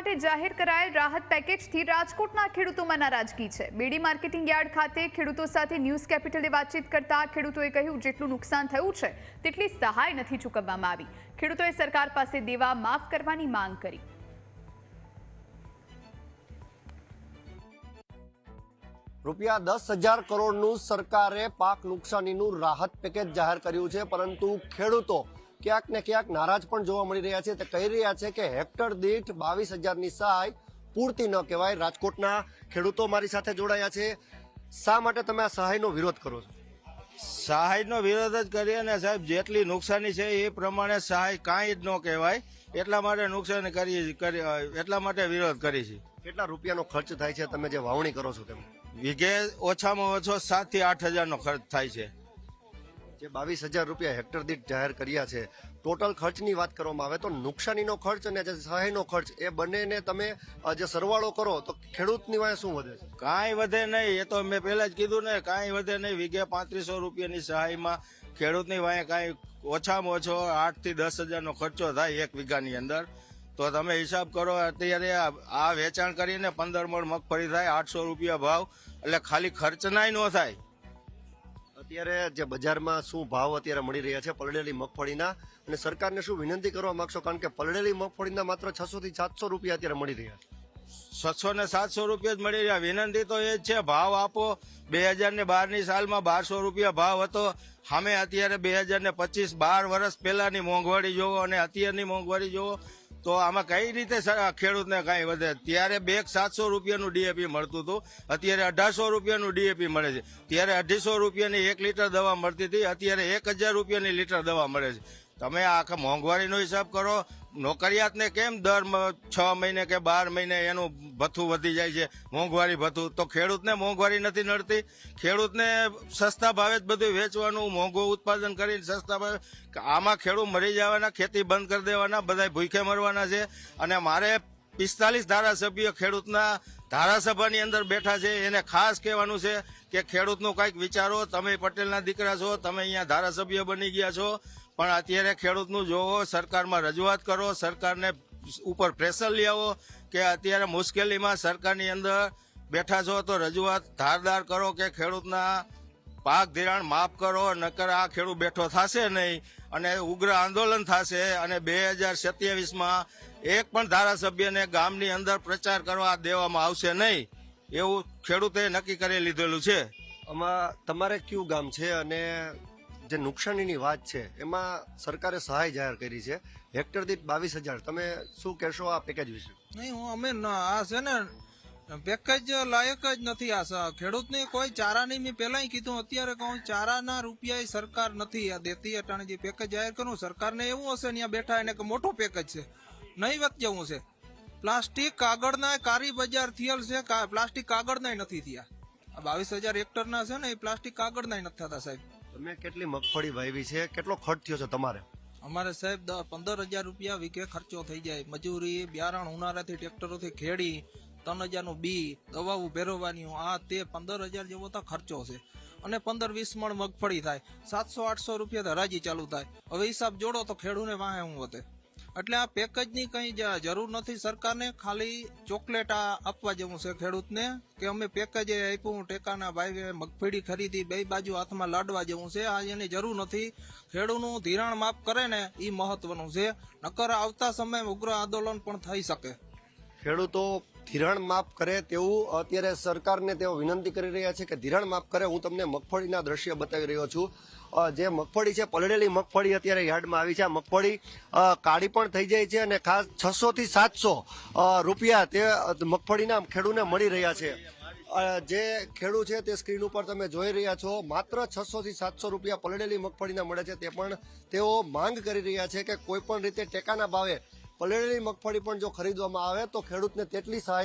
માટે જાહેર કરાયેલ રાહત પેકેજથી રાજકોટના ખેડૂતોમાં નારાજગી છે. બેડી માર્કેટિંગ યાર્ડ ખાતે ખેડૂતો સાથે ન્યૂઝ કેપિટલે વાતચીત કરતા ખેડૂતોએ કહ્યું, જેટલું નુકસાન થયું છે, તેટલી સહાય નથી ચૂકવવામાં આવી. ખેડૂતોએ સરકાર પાસે દેવા માફ કરવાની માંગ કરી. રૂપિયા દસ હજાર કરોડનું સરકારે પાક નુકસાનીનું રાહત પેકેજ જાહેર કર્યું છે, પરંતુ ખેડૂતો ક્યાંક ને ક્યાંક નારાજ પણ જોવા મળી રહ્યા છે. તે કહી રહ્યા છે કે હેક્ટર દીઠ બાવીસ હજારની સહાય પૂરતી ન કહેવાય. રાજકોટના ખેડૂતો મારી સાથે જોડાયા છે. શા માટે તમે આ સહાયનો વિરોધ કરો છો? સહાયનો વિરોધ જ કરીએ ને સાહેબ જેટલી નુકસાની છે એ પ્રમાણે સહાય કાંઈ જ ન કહેવાય. એટલા માટે નુકસાન કરી એટલા માટે વિરોધ કરી છે કેટલા રૂપિયાનો ખર્ચ થાય છે? તમે જે વાવણી કરો છો તેમ. વીઘે ઓછામાં ઓછો સાતથી આઠ હજારનો ખર્ચ થાય છે. જે બાવીસ હજાર રૂપિયા હેક્ટર દીઠ જાહેર કર્યા છે. ટોટલ ખર્ચની વાત કરવામાં આવે તો નુકસાનીનો ખર્ચ અને જે સહાયનો ખર્ચ, એ બંનેને તમે જે સરવાળો કરો તો ખેડૂતની વાંહે શું વધે છે? કાંઈ વધે નહીં, એ તો મેં પહેલા જ કીધું ને, કાંઈ વધે નહીં, વીઘે પાંત્રીસો રૂપિયાની સહાયમાં ખેડૂતની વાંહે કાંઈ ઓછામાં ઓછો આઠથી દસ હજારનો ખર્ચો થાય એક વીઘાની અંદર. તો તમે હિસાબ કરો, અત્યારે આ વેચાણ કરીને પંદર મણ મગફળી થાય, આઠસો રૂપિયા ભાવ, એટલે ખાલી ખર્ચનાય ન થાય. અત્યારે જે બજારમાં શું ભાવ અત્યારે મળી રહ્યા છે પલળેલી મગફળીના અને સરકારને શું વિનંતી કરવા માંગશો? કારણ કે પલળેલી મગફળીના માત્ર છસો થી સાતસો રૂપિયા અત્યારે મળી રહ્યા છસો ને સાતસો રૂપિયા જ મળી રહ્યા. વિનંતી તો એ જ છે, ભાવ આપો. બે હજાર ને બારની સાલમાં બારસો રૂપિયા ભાવ હતો. સામે અત્યારે બે હજાર ને પચીસ બાર વર્ષ પહેલાની મોંઘવારી જોવો અને અત્યારની મોંઘવારી જોવો. તો આમાં કઈ રીતે ખેડૂતને કાંઈ વધે? ત્યારે બે સાતસો રૂપિયાનું ડીએપી મળતું હતું. અત્યારે અઢારસો રૂપિયાનું ડીએપી મળે છે. ત્યારે અઢીસો રૂપિયાની એક લીટર દવા મળતી હતી. અત્યારે એક હજાર રૂપિયાની લીટર દવા મળે છે. તમે આખા મોંઘવારીનો હિસાબ કરો. નોકરિયાતને કેમ દર છ મહિને કે બાર મહિને એનું ભથ્થું વધી જાય છે, મોંઘવારી ભથ્થું? તો ખેડૂતને મોંઘવારી નથી નડતી. ખેડૂતને સસ્તા ભાવે જ બધું વેચવાનું, મોંઘું ઉત્પાદન કરીને સસ્તા ભાવે. આમાં ખેડૂત મરી જવાના, ખેતી બંધ કરી દેવાના બધા ભૂખે મરવાના છે. અને મારે પિસ્તાલીસ ધારાસભ્યો ખેડૂતના ધારાસભાની અંદર બેઠા છે. એને ખાસ કહેવાનું છે કે ખેડૂતનું કંઈક વિચારો, તમે પટેલના દીકરા છો, તમે અહીંયા ધારાસભ્ય બની ગયા છો, પણ અત્યારે ખેડૂતનું જોવો, સરકારમાં રજૂઆત કરો, સરકારને ઉપર પ્રેશર લેવો કે અત્યારે મુશ્કેલીમાં સરકારની અંદર બેઠા છો તો રજૂઆત ધારદાર કરો કે ખેડૂતના પાક ધિરાણ માફ કરો નકર આ ખેડૂત બેઠો થશે નહીં અને ઉગ્ર આંદોલન થશે અને બે હજાર સત્યાવીસમાં એક પણ ધારાસભ્યને ગામની અંદર પ્રચાર કરવા દેવામાં આવશે નહીં. એવું ખેડૂતે નક્કી કરી લીધેલું છે. આમાં તમારે કયું ગામ છે અને જે નુકસાનીની વાત છે એમાં સરકારે સહાય જાહેર કરી છે? હેક્ટર દીઠ બાવીસ હજાર. તમે શું કહેશો આ પેકેજ વિશે? નહીં હું અમે ન- આ છે ને પેકેજ લાયક જ નથી આ ખેડૂતને કોઈ ચારાની મેં પહેલા કીધું અત્યારે કહું ચારાના રૂપિયા સરકાર નથી આ દેતી. અટાણે જે પેકેજ જાહેર કરું સરકારને એવું હશે ત્યાં બેઠા એને કે મોટો પેકેજ છે. નહીં વત જેવું છે પ્લાસ્ટિક કાગળના કારી બજાર થયેલ છે પ્લાસ્ટિક કાગળના નથી થયા. આ બાવીસ હજાર હેક્ટરના છે ને એ પ્લાસ્ટિક કાગળના નથી થતા સાહેબ. તમે કેટલી મગફળી વાવી છે? કેટલો ખર્ચ થયો છે તમારે? અમારે સાહેબ પંદર હજાર રૂપિયા વીકે ખર્ચો થઈ જાય. મજૂરી બિયારણ ઉનાળાથી ટ્રેક્ટરોથી ખેડી ત્રણ હજારનું બી દવાઓ ભેરવવાની આ તે પંદર હજાર જેવો તો ખર્ચો છે. અને પંદર વીસ મણ મગફળી થાય, સાતસો આઠસો રૂપિયા હરાજી ચાલુ થાય. હવે હિસાબ જોડો તો ખેડૂને વાહે હું વધે એટલે આ પેકેજની કંઈ જરૂર નથી સરકારને, ખાલી ચોકલેટ આપવા જેવું છે ખેડૂતને, કે અમે પેકેજ આપ્યું, ટેકાના ભાઈ મગફળી ખરીદી, બે બાજુ હાથમાં લાડવા જેવું છે, આ એની જરૂર નથી. ખેડૂતનું ધિરાણ માફ કરે ને એ મહત્વનું છે. નકર આવતા સમયે ઉગ્ર આંદોલન પણ થઈ શકે. ખેડૂતો ધિરાણ માફ કરે તેવું અત્યારે સરકારને તેઓ વિનંતી કરી રહ્યા છે કે ધિરાણ માફ કરે. હું તમને મગફળીના દ્રશ્ય બતાવી રહ્યો છું. જે મગફળી છે, પલળેલી મગફળી અત્યારે યાર્ડમાં આવી છે. આ મગફળી કાળી પણ થઈ જાય છે અને ખાસ છસો થી સાતસો રૂપિયા તે મગફળીના ખેડૂને મળી રહ્યા છે. જે ખેડૂત છે તે સ્ક્રીન ઉપર તમે જોઈ રહ્યા છો. માત્ર છસો થી સાતસો રૂપિયા પલળેલી મગફળીના મળે છે. તે પણ તેઓ માંગ કરી રહ્યા છે કે કોઈ પણ રીતે ટેકાના ભાવે પલળેલી મગફળી પણ જો ખરીદવામાં આવે તો ખેડૂતને તેટલી સહાય